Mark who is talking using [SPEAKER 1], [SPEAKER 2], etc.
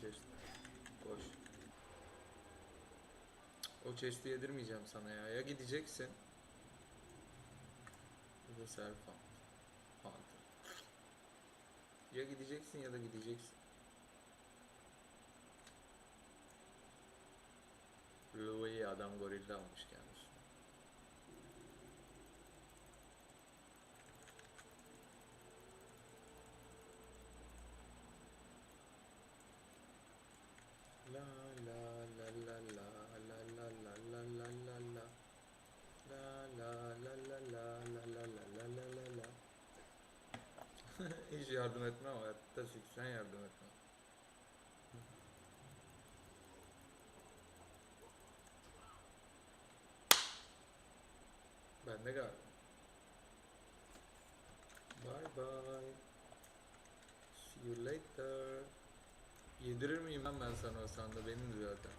[SPEAKER 1] chest. Boş. O chest'i yedirmeyeceğim sana ya. Ya gideceksin. Ya da self hunt. Hunter. Ya gideceksin ya da gideceksin. Louis'i adam gorilla almış kendisi. Hiç yardım etmem hayatta siksen yardım etmem. Ben de galiba. Bye bye. See you later. Yedirir miyim lan ben sana o sanda? Benim zaten.